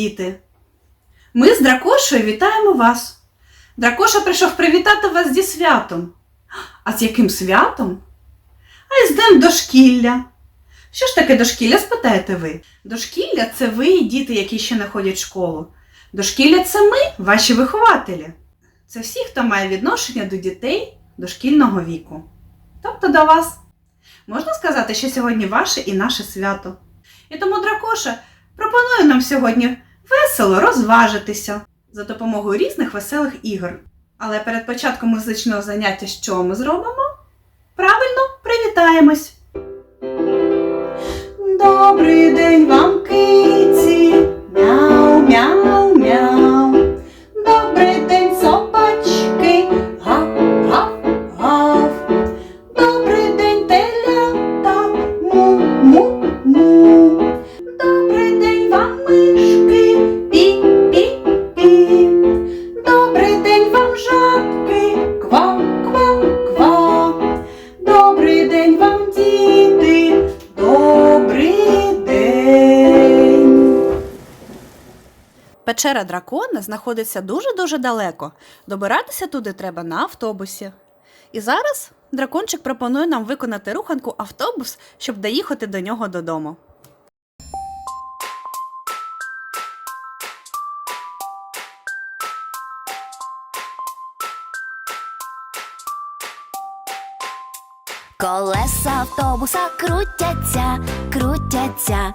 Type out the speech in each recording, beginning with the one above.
діти! Ми з Дракошею вітаємо вас. Дракоша прийшов привітати вас зі святом. А з яким святом? А із Днем дошкілля. Що ж таке дошкілля, спитаєте ви? Дошкілля це ви, діти, які ще не ходять в школу. Дошкілля це ми, ваші вихователі. Це всі, хто має відношення до дітей дошкільного віку. Тобто до вас. Можна сказати, що сьогодні ваше і наше свято. І тому Дракоша пропонує нам сьогодні весело розважитися за допомогою різних веселих ігор. Але перед початком музичного заняття що ми зробимо? Правильно, привітаємось! Печера дракона знаходиться дуже-дуже далеко. Добиратися туди треба на автобусі. І зараз дракончик пропонує нам виконати руханку автобус, щоб доїхати до нього додому. Колеса автобуса крутяться, крутяться,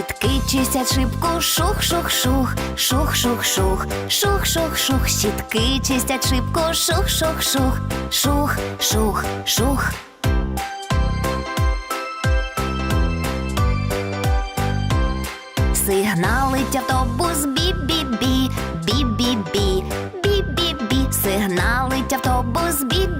Щітки чистять шибку, шух-шух-шух, шух-шух-шух, шух-шух-шух, щітки чистять шибку, шух-шух-шух, шух-шух-шух. Сигналить автобус бі-бі-бі, бі-бі-бі, бі-бі-бі, сигналить автобус бі-бі-бі,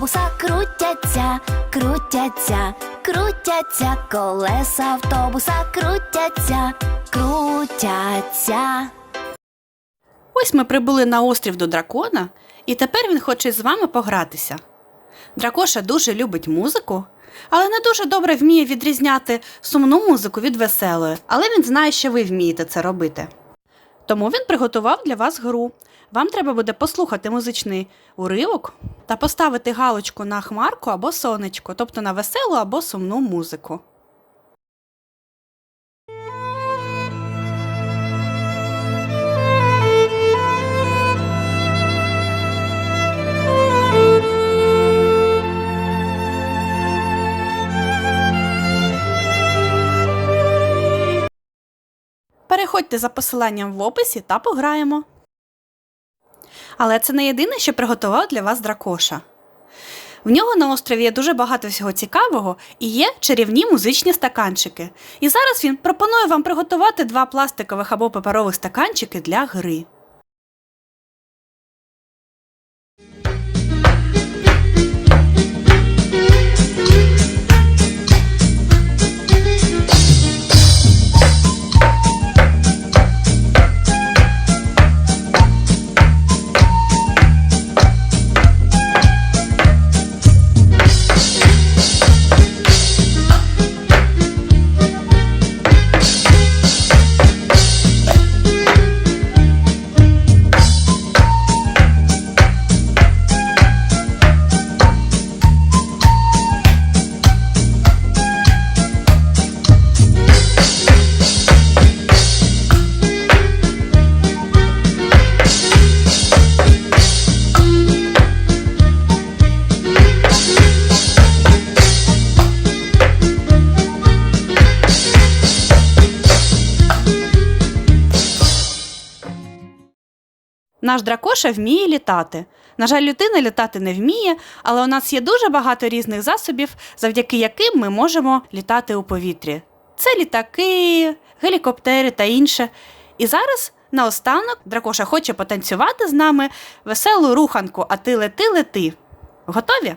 Автобуса крутяться, крутяться, крутяться, колеса автобуса крутяться, крутяться. Ось ми прибули на острів до дракона, і тепер він хоче з вами погратися. Дракоша дуже любить музику, але не дуже добре вміє відрізняти сумну музику від веселої, але він знає, що ви вмієте це робити. Тому він приготував для вас гру. Вам треба буде послухати музичний уривок та поставити галочку на хмарку або сонечко, тобто на веселу або сумну музику. Переходьте за посиланням в описі та пограємо. Але це не єдине, що приготував для вас дракоша. В нього на острові є дуже багато всього цікавого і є чарівні музичні стаканчики. І зараз він пропонує вам приготувати два пластикових або паперових стаканчики для гри. Наш дракоша вміє літати. На жаль, людина літати не вміє, але у нас є дуже багато різних засобів, завдяки яким ми можемо літати у повітрі. Це літаки, гелікоптери та інше. І зараз наостанок дракоша хоче потанцювати з нами веселу руханку, а ти лети, лети. Готові?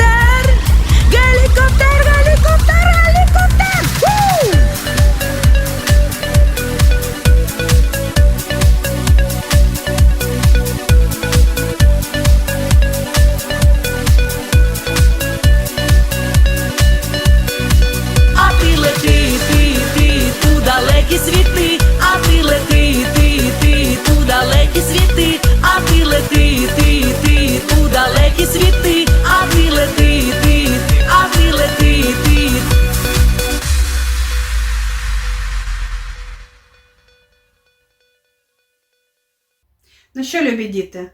що, любі діти?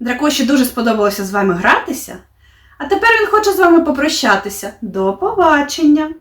Дракоші дуже сподобалося з вами гратися. А тепер він хоче з вами попрощатися. До побачення!